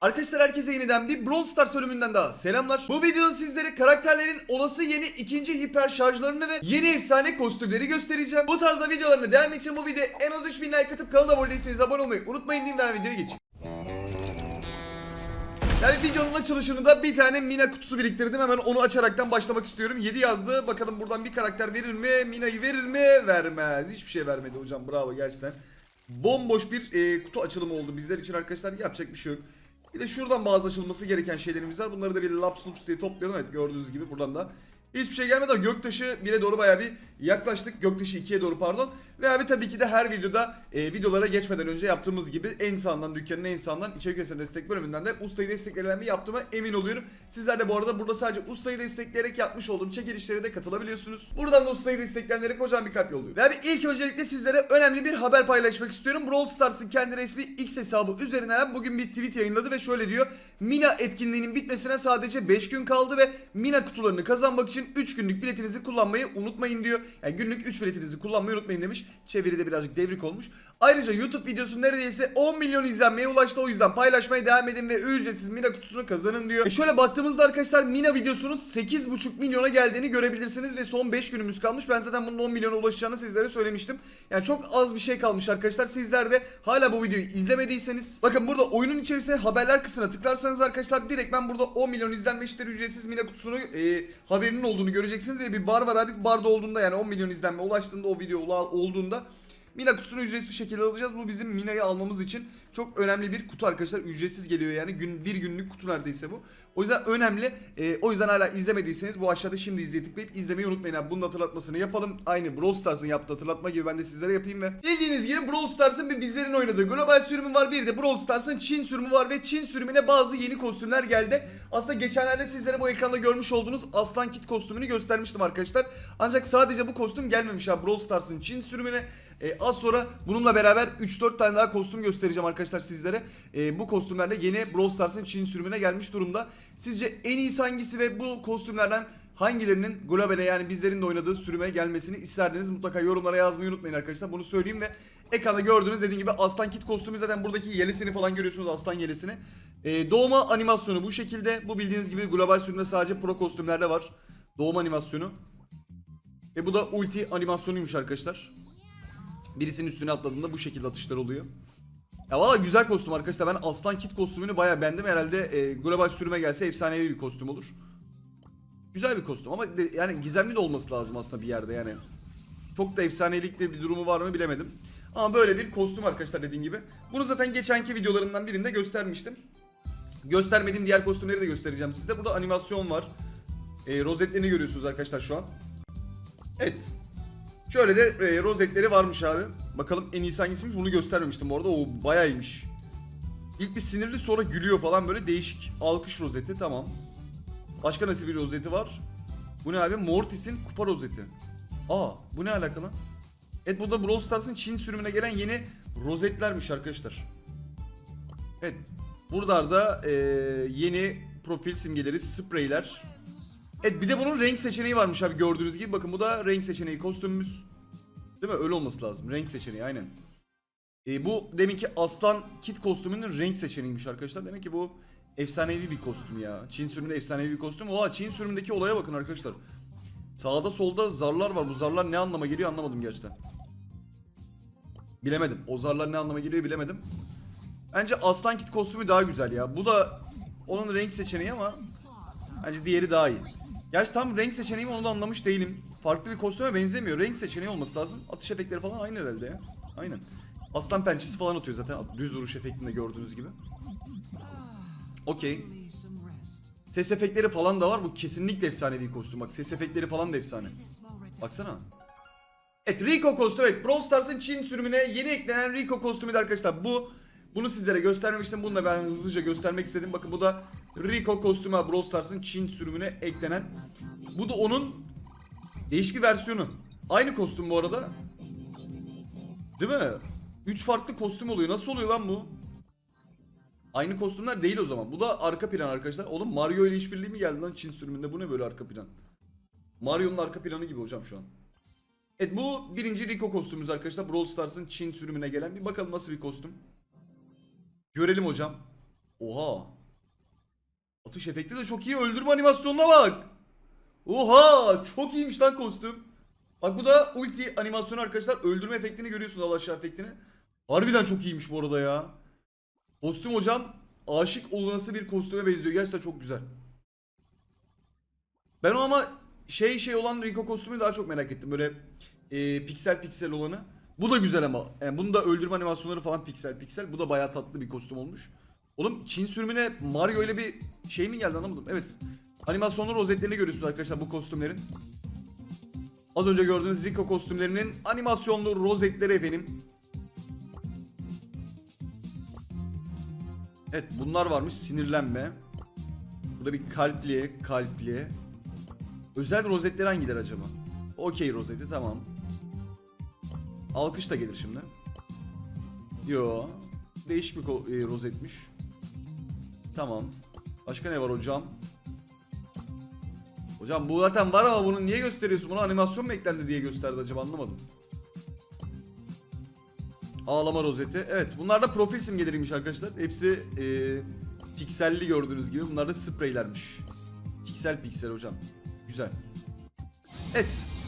Arkadaşlar herkese yeniden bir Brawl Stars bölümünden daha selamlar. Bu videoda sizlere karakterlerin olası yeni ikinci hiper şarjlarını ve yeni efsane kostümleri göstereceğim. Bu tarzda videolarına devam için bu videoya en az 3000 like atıp kanala abone değilseniz abone olmayı unutmayın diyeyim ben videoya geçeyim. Yani videonun açılışını da bir tane Mina kutusu biriktirdim. Hemen onu açaraktan başlamak istiyorum. 7 yazdı. Bakalım buradan bir karakter verir mi? Mina'yı verir mi? Vermez. Hiçbir şey vermedi hocam. Bravo gerçekten. Bomboş bir e, kutu açılımı oldu bizler için arkadaşlar. Yapacak bir şey yok. Bir de şuradan bazı açılması gereken şeylerimiz var. Bunları da bir laps lups diye toplayalım. Evet gördüğünüz gibi buradan da Hiçbir şey gelmedi ama Göktaşı 1'e doğru bayağı bir yaklaştık. Göktaşı 2'ye doğru pardon. Ve abi tabii ki de her videoda e, videolara geçmeden önce yaptığımız gibi en sağından dükkanın en sağından içerik üretisi destek bölümünden de ustayı destekleyen bir yaptığıma emin oluyorum. Sizler de bu arada burada sadece ustayı destekleyerek yapmış olduğum çekilişlere de katılabiliyorsunuz. Buradan da ustayı destekleyenlere kocaman bir kalp yolluyorum. Ve abi ilk öncelikle sizlere önemli bir haber paylaşmak istiyorum. Brawl Stars'ın kendi resmi X hesabı üzerinden bugün bir tweet yayınladı ve şöyle diyor. Mina etkinliğinin bitmesine sadece 5 gün kaldı ve Mina kutularını kazanmak için 3 günlük biletinizi kullanmayı unutmayın diyor. Yani günlük 3 biletinizi kullanmayı unutmayın demiş. Çeviride birazcık devrik olmuş. Ayrıca YouTube videosu neredeyse 10 milyon izlenmeye ulaştı. O yüzden paylaşmaya devam edin ve ücretsiz Mina kutusunu kazanın diyor. E şöyle baktığımızda arkadaşlar Mina videosunun 8,5 milyona geldiğini görebilirsiniz ve son 5 günümüz kalmış. Ben zaten bunun 10 milyona ulaşacağını sizlere söylemiştim. Yani çok az bir şey kalmış arkadaşlar. Sizler de hala bu videoyu izlemediyseniz bakın burada oyunun içerisinde haberler kısmına tıklarsanız arkadaşlar direkt ben burada 10 milyon izlenmiştir ücretsiz Mina kutusunu e, haberinin olduğunu göreceksiniz ve bir bar var abi. Barda olduğunda yani 10 milyon izlenme ulaştığında o video olduğunda Mina kutusunu ücretsiz bir şekilde alacağız. Bu bizim Mina'yı almamız için çok önemli bir kutu arkadaşlar. Ücretsiz geliyor yani. Gün, bir günlük kutu neredeyse bu. O yüzden önemli. Ee, o yüzden hala izlemediyseniz bu aşağıda şimdi izleye tıklayıp izlemeyi unutmayın. Yani bunun hatırlatmasını yapalım. Aynı Brawl Stars'ın yaptığı hatırlatma gibi ben de sizlere yapayım ve bildiğiniz gibi Brawl Stars'ın bir bizlerin oynadığı global sürümü var. Bir de Brawl Stars'ın Çin sürümü var ve Çin sürümüne bazı yeni kostümler geldi. Aslında geçenlerde sizlere bu ekranda görmüş olduğunuz Aslan Kit kostümünü göstermiştim arkadaşlar. Ancak sadece bu kostüm gelmemiş ha Brawl Stars'ın Çin sürümüne. Ee, az sonra bununla beraber 3-4 tane daha kostüm göstereceğim arkadaşlar sizlere. Ee, bu kostümler de yeni Brawl Stars'ın Çin sürümüne gelmiş durumda. Sizce en iyisi hangisi ve bu kostümlerden hangilerinin globale yani bizlerin de oynadığı sürüme gelmesini isterdiniz mutlaka yorumlara yazmayı unutmayın arkadaşlar. Bunu söyleyeyim ve ekranda gördüğünüz dediğim gibi Aslan Kit kostümü zaten buradaki yelesini falan görüyorsunuz aslan yelesini. Ee, doğma animasyonu bu şekilde. Bu bildiğiniz gibi global sürümde sadece pro kostümlerde var. Doğma animasyonu. Ve bu da ulti animasyonuymuş arkadaşlar. Birisinin üstüne atladığında bu şekilde atışlar oluyor. Ya valla güzel kostüm arkadaşlar. Ben Aslan Kit kostümünü bayağı beğendim. Herhalde e, global sürüme gelse efsanevi bir kostüm olur. Güzel bir kostüm ama de- yani gizemli de olması lazım aslında bir yerde yani. Çok da efsanelikte bir durumu var mı bilemedim. Ama böyle bir kostüm arkadaşlar dediğim gibi. Bunu zaten geçenki videolarımdan birinde göstermiştim. Göstermediğim diğer kostümleri de göstereceğim size. Burada animasyon var. E, rozetlerini görüyorsunuz arkadaşlar şu an. Evet. Şöyle de e, rozetleri varmış abi. Bakalım en iyisi hangisiymiş bunu göstermemiştim bu arada. O bayağı iyiymiş. İlk bir sinirli sonra gülüyor falan böyle değişik. Alkış rozeti tamam. Başka nasıl bir rozeti var? Bu ne abi? Mortis'in kupa rozeti. Aa bu ne alakalı? Evet bu da Brawl Stars'ın Çin sürümüne gelen yeni rozetlermiş arkadaşlar. Evet. Buralarda e, yeni profil simgeleri, spreyler. Evet bir de bunun renk seçeneği varmış abi gördüğünüz gibi. Bakın bu da renk seçeneği kostümümüz. Değil mi? Öyle olması lazım. Renk seçeneği aynen. E, bu deminki aslan kit kostümünün renk seçeneğiymiş arkadaşlar. Demek ki bu efsanevi bir kostüm ya. Çin sürümünde efsanevi bir kostüm. Oha Çin sürümündeki olaya bakın arkadaşlar. Sağda solda zarlar var. Bu zarlar ne anlama geliyor anlamadım gerçekten. Bilemedim. O zarlar ne anlama geliyor bilemedim. Bence aslan kit kostümü daha güzel ya. Bu da onun renk seçeneği ama bence diğeri daha iyi. Gerçi tam renk seçeneği mi onu da anlamış değilim. Farklı bir kostüme benzemiyor. Renk seçeneği olması lazım. Atış efektleri falan aynı herhalde ya. Aynen. Aslan pençesi falan atıyor zaten. Düz vuruş efektinde gördüğünüz gibi. Okey. Ses efektleri falan da var. Bu kesinlikle efsanevi kostüm. Bak ses efektleri falan da efsane. Baksana. Evet Rico kostümü. Evet Brawl Stars'ın Çin sürümüne yeni eklenen Rico kostümü de arkadaşlar. Bu bunu sizlere göstermemiştim. Bunu da ben hızlıca göstermek istedim. Bakın bu da Rico kostümü Brawl Stars'ın Çin sürümüne eklenen. Bu da onun değişik bir versiyonu. Aynı kostüm bu arada. Değil mi? 3 farklı kostüm oluyor. Nasıl oluyor lan bu? Aynı kostümler değil o zaman. Bu da arka plan arkadaşlar. Oğlum Mario ile işbirliği mi geldi lan Çin sürümünde? Bu ne böyle arka plan? Mario'nun arka planı gibi hocam şu an. Evet bu birinci Rico kostümümüz arkadaşlar. Brawl Stars'ın Çin sürümüne gelen. Bir bakalım nasıl bir kostüm. Görelim hocam. Oha. Atış efekti de çok iyi. Öldürme animasyonuna bak. Oha çok iyiymiş lan kostüm. Bak bu da ulti animasyonu arkadaşlar. Öldürme efektini görüyorsunuz al aşağı efektini. Harbiden çok iyiymiş bu arada ya. Kostüm hocam aşık olunası bir kostüme benziyor. Gerçekten çok güzel. Ben o ama şey şey olan Rico kostümünü daha çok merak ettim. Böyle e, piksel piksel olanı. Bu da güzel ama. Yani bunun da öldürme animasyonları falan piksel piksel. Bu da bayağı tatlı bir kostüm olmuş. Oğlum Çin sürümüne Mario ile bir şey mi geldi anlamadım. Evet. Animasyonlu rozetlerini görüyorsunuz arkadaşlar bu kostümlerin. Az önce gördüğünüz Rico kostümlerinin animasyonlu rozetleri efendim. Evet bunlar varmış sinirlenme. Bu da bir kalpli, kalpli. Özel rozetleri hangileri acaba? Okey rozeti tamam. Alkış da gelir şimdi. Yo. Değişik bir e, rozetmiş. Tamam. Başka ne var hocam? Hocam bu zaten var ama bunu niye gösteriyorsun? Buna animasyon mu eklendi diye gösterdi acaba anlamadım. Ağlama rozeti. Evet bunlar da profil simgeleriymiş arkadaşlar. Hepsi e, pikselli gördüğünüz gibi. Bunlar da spreylermiş. Piksel piksel hocam. Güzel. Evet.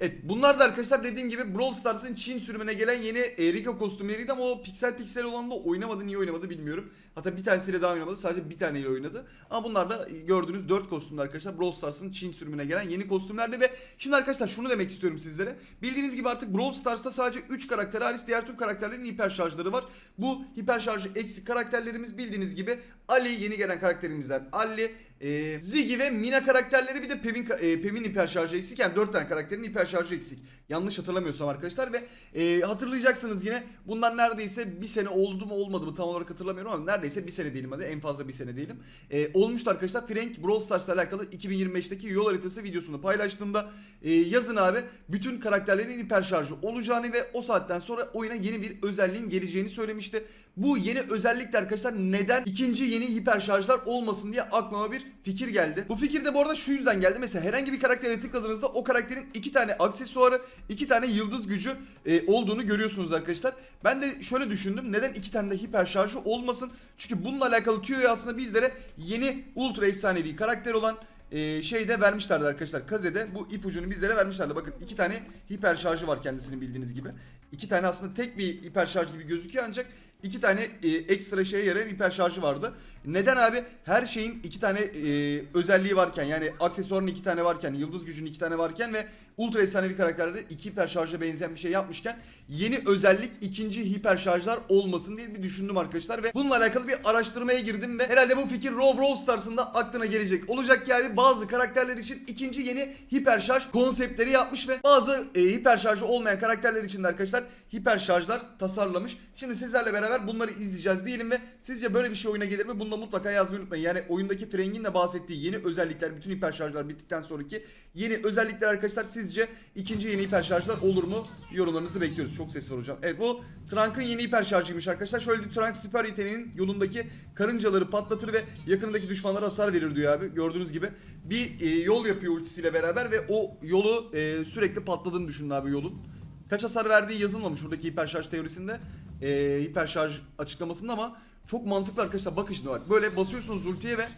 Evet bunlar da arkadaşlar dediğim gibi Brawl Stars'ın Çin sürümüne gelen yeni e, Rico kostümleriydi ama o piksel piksel olan da oynamadı niye oynamadı bilmiyorum. Hatta bir tanesiyle daha oynamadı sadece bir taneyle oynadı. Ama bunlar da e, gördüğünüz 4 kostümler arkadaşlar Brawl Stars'ın Çin sürümüne gelen yeni kostümlerdi ve şimdi arkadaşlar şunu demek istiyorum sizlere. Bildiğiniz gibi artık Brawl Stars'ta sadece 3 karakter hariç diğer tüm karakterlerin hiper şarjları var. Bu hiper şarjı eksik karakterlerimiz bildiğiniz gibi Ali yeni gelen karakterimizden Ali, e, Ziggy ve Mina karakterleri bir de Pevin, ka- e, Pevin hiper şarjı eksik. Yani 4 tane karakterin hiper şarjı eksik. Yanlış hatırlamıyorsam arkadaşlar ve e, hatırlayacaksınız yine bundan neredeyse bir sene oldu mu olmadı mı tam olarak hatırlamıyorum ama neredeyse bir sene değilim hadi en fazla bir sene değilim. E, olmuştu arkadaşlar Frank Brawl Stars'la alakalı 2025'teki yol haritası videosunu paylaştığımda e, yazın abi bütün karakterlerin hiper şarjı olacağını ve o saatten sonra oyuna yeni bir özelliğin geleceğini söylemişti. Bu yeni özellik arkadaşlar neden ikinci yeni hiper şarjlar olmasın diye aklıma bir fikir geldi. Bu fikir de bu arada şu yüzden geldi. Mesela herhangi bir karaktere tıkladığınızda o karakterin iki tane aksesuarı, iki tane yıldız gücü e, olduğunu görüyorsunuz arkadaşlar. Ben de şöyle düşündüm. Neden iki tane de hiper şarjı olmasın? Çünkü bununla alakalı tüyoyu aslında bizlere yeni ultra efsanevi karakter olan e, şeyde vermişlerdi arkadaşlar. Kaze'de bu ipucunu bizlere vermişlerdi. Bakın iki tane hiper şarjı var kendisinin bildiğiniz gibi. İki tane aslında tek bir hiper şarj gibi gözüküyor ancak iki tane e, ekstra şeye yarayan hiper şarjı vardı. Neden abi? Her şeyin iki tane e, özelliği varken yani aksesuarın iki tane varken, yıldız gücünün iki tane varken ve ultra efsanevi karakterlerde iki hiper şarja benzeyen bir şey yapmışken yeni özellik ikinci hiper şarjlar olmasın diye bir düşündüm arkadaşlar ve bununla alakalı bir araştırmaya girdim ve herhalde bu fikir Raw Brawl Stars'ın da aklına gelecek. Olacak ki abi bazı karakterler için ikinci yeni hiper şarj konseptleri yapmış ve bazı e, hiper şarjı olmayan karakterler için de arkadaşlar hiper şarjlar tasarlamış. Şimdi sizlerle beraber bunları izleyeceğiz diyelim ve sizce böyle bir şey oyuna gelir mi? Bunu da mutlaka yazmayı unutmayın. Yani oyundaki Frank'in de bahsettiği yeni özellikler, bütün hiper şarjlar bittikten sonraki yeni özellikler arkadaşlar sizce ikinci yeni hiper şarjlar olur mu? Yorumlarınızı bekliyoruz. Çok ses var hocam. Evet bu Trunk'ın yeni hiper şarjıymış arkadaşlar. Şöyle bir Trunk süper yeteneğinin yolundaki karıncaları patlatır ve yakındaki düşmanlara hasar verir diyor abi. Gördüğünüz gibi bir e, yol yapıyor ultisiyle beraber ve o yolu e, sürekli patladığını düşünün abi yolun. Kaç hasar verdiği yazılmamış buradaki hiper şarj teorisinde. E, hiper şarj açıklamasında ama çok mantıklı arkadaşlar. Bakın şimdi bak. Böyle basıyorsunuz ultiye ve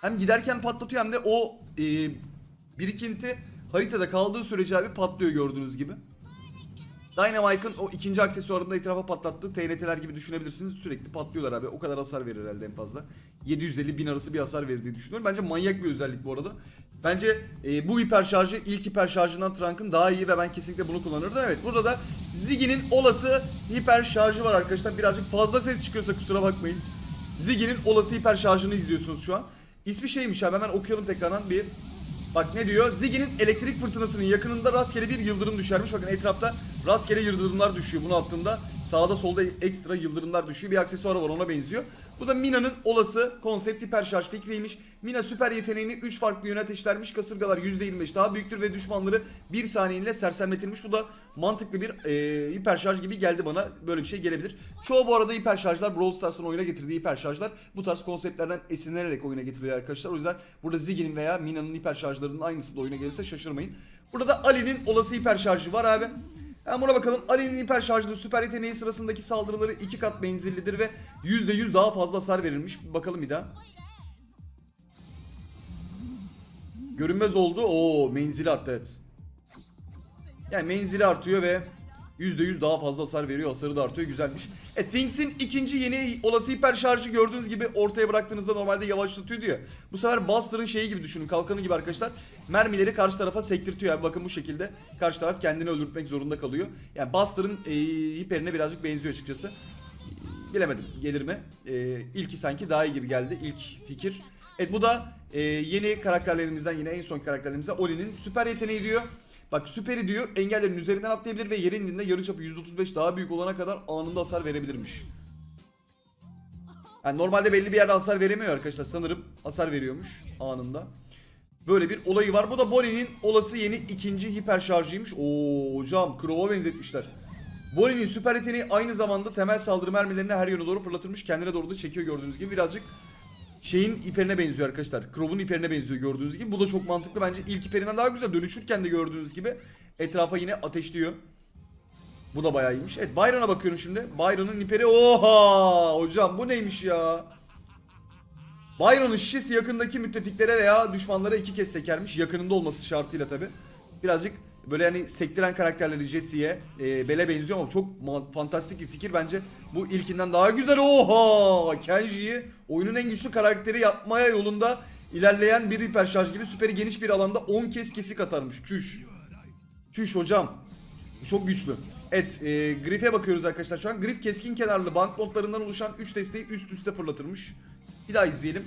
hem giderken patlatıyor hem de o e, birikinti haritada kaldığı sürece abi patlıyor gördüğünüz gibi. Dynamite'ın o ikinci aksesuarında etrafa patlattığı TNT'ler gibi düşünebilirsiniz. Sürekli patlıyorlar abi. O kadar hasar verir herhalde en fazla. 750 bin arası bir hasar verir diye düşünüyorum. Bence manyak bir özellik bu arada. Bence e, bu hiper şarjı ilk hiper şarjından Trunk'ın daha iyi ve ben kesinlikle bunu kullanırdım. Evet burada da Ziggy'nin olası hiper şarjı var arkadaşlar. Birazcık fazla ses çıkıyorsa kusura bakmayın. Ziggy'nin olası hiper şarjını izliyorsunuz şu an. İsmi şeymiş abi hemen okuyalım tekrardan bir. Bak ne diyor? Ziggy'nin elektrik fırtınasının yakınında rastgele bir yıldırım düşermiş. Bakın etrafta rastgele yıldırımlar düşüyor. Bunu attığımda sağda solda ekstra yıldırımlar düşüyor. Bir aksesuarı var ona benziyor. Bu da Mina'nın olası konsept hiper şarj fikriymiş. Mina süper yeteneğini 3 farklı yöne ateşlermiş. Kasırgalar %25 daha büyüktür ve düşmanları 1 saniyeyle sersemletilmiş. Bu da mantıklı bir e, hiper şarj gibi geldi bana. Böyle bir şey gelebilir. Çoğu bu arada hiper şarjlar Brawl Stars'ın oyuna getirdiği hiper şarjlar bu tarz konseptlerden esinlenerek oyuna getiriliyor arkadaşlar. O yüzden burada Ziggy'nin veya Mina'nın hiper şarjlarının aynısı da oyuna gelirse şaşırmayın. Burada da Ali'nin olası hiper şarjı var abi. Hemen buna bakalım. Ali'nin hiper şarjlı süper yeteneği sırasındaki saldırıları 2 kat menzillidir ve %100 daha fazla hasar verilmiş. Bakalım bir daha. Görünmez oldu. Oo menzili arttı evet. Yani menzili artıyor ve %100 daha fazla hasar veriyor. Hasarı da artıyor. Güzelmiş. E Things'in ikinci yeni olası hiper şarjı gördüğünüz gibi ortaya bıraktığınızda normalde yavaşlatıyor diyor. Bu sefer Buster'ın şeyi gibi düşünün. Kalkanı gibi arkadaşlar. Mermileri karşı tarafa sektirtiyor. Yani bakın bu şekilde karşı taraf kendini öldürtmek zorunda kalıyor. Yani Buster'ın e, hiperine birazcık benziyor açıkçası. Bilemedim gelir mi? E, ilki sanki daha iyi gibi geldi. ilk fikir. Evet bu da e, yeni karakterlerimizden yine en son karakterlerimizden Oli'nin süper yeteneği diyor. Bak süperi diyor engellerin üzerinden atlayabilir ve yere indiğinde yarıçapı %35 daha büyük olana kadar anında hasar verebilirmiş. Yani normalde belli bir yerde hasar veremiyor arkadaşlar. Sanırım hasar veriyormuş anında. Böyle bir olayı var. Bu da Bonnie'nin olası yeni ikinci hiper şarjıymış. Oo hocam Crow'a benzetmişler. Bonnie'nin süper yeteneği aynı zamanda temel saldırı mermilerini her yöne doğru fırlatırmış. Kendine doğru da çekiyor gördüğünüz gibi. Birazcık şeyin hiperine benziyor arkadaşlar. Crow'un hiperine benziyor gördüğünüz gibi. Bu da çok mantıklı bence. İlk hiperinden daha güzel. Dönüşürken de gördüğünüz gibi etrafa yine ateşliyor. Bu da bayağı iyiymiş. Evet Byron'a bakıyorum şimdi. Byron'un hiperi. Oha! Hocam bu neymiş ya? Byron'un şişesi yakındaki müttefiklere veya düşmanlara iki kez sekermiş. Yakınında olması şartıyla tabi. Birazcık böyle hani sektiren karakterleri Jesse'ye, e, Bell'e benziyor ama çok fantastik bir fikir bence. Bu ilkinden daha güzel. Oha! Kenji'yi oyunun en güçlü karakteri yapmaya yolunda ilerleyen bir hiper şarj gibi süperi geniş bir alanda 10 kez kesik atarmış. Çüş. Çüş hocam. Çok güçlü. Evet, e, Griff'e bakıyoruz arkadaşlar şu an. Griff keskin kenarlı banknotlarından oluşan 3 desteği üst üste fırlatırmış. Bir daha izleyelim.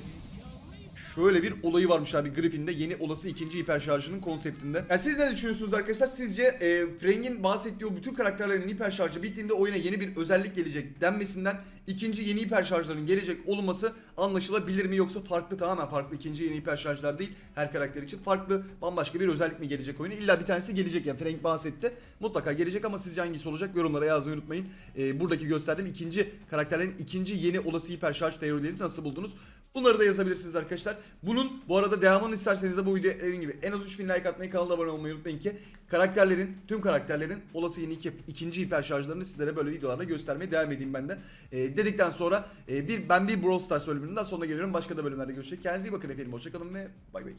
Şöyle bir olayı varmış abi Griffin'de yeni olası ikinci hiper şarjının konseptinde. Yani siz ne düşünüyorsunuz arkadaşlar? Sizce e, Frank'in bahsettiği o bütün karakterlerin hiper şarjı bittiğinde oyuna yeni bir özellik gelecek denmesinden ikinci yeni hiper şarjların gelecek olması anlaşılabilir mi yoksa farklı tamamen farklı ikinci yeni hiper şarjlar değil her karakter için farklı bambaşka bir özellik mi gelecek oyuna? İlla bir tanesi gelecek yani Frank bahsetti. Mutlaka gelecek ama sizce hangisi olacak yorumlara yazmayı unutmayın. E, buradaki gösterdiğim ikinci karakterlerin ikinci yeni olası hiper şarj teorileri nasıl buldunuz? Bunları da yazabilirsiniz arkadaşlar. Bunun bu arada devamını isterseniz de bu videoya dediğim gibi en az 3000 like atmayı kanala abone olmayı unutmayın ki karakterlerin tüm karakterlerin olası yeni iki, ikinci hiper şarjlarını sizlere böyle videolarda göstermeye devam edeyim ben de. Ee, dedikten sonra e, bir ben bir Brawl Stars bölümünden sonra geliyorum. Başka da bölümlerde görüşecek. Kendinize iyi bakın efendim. Hoşçakalın ve bay bay.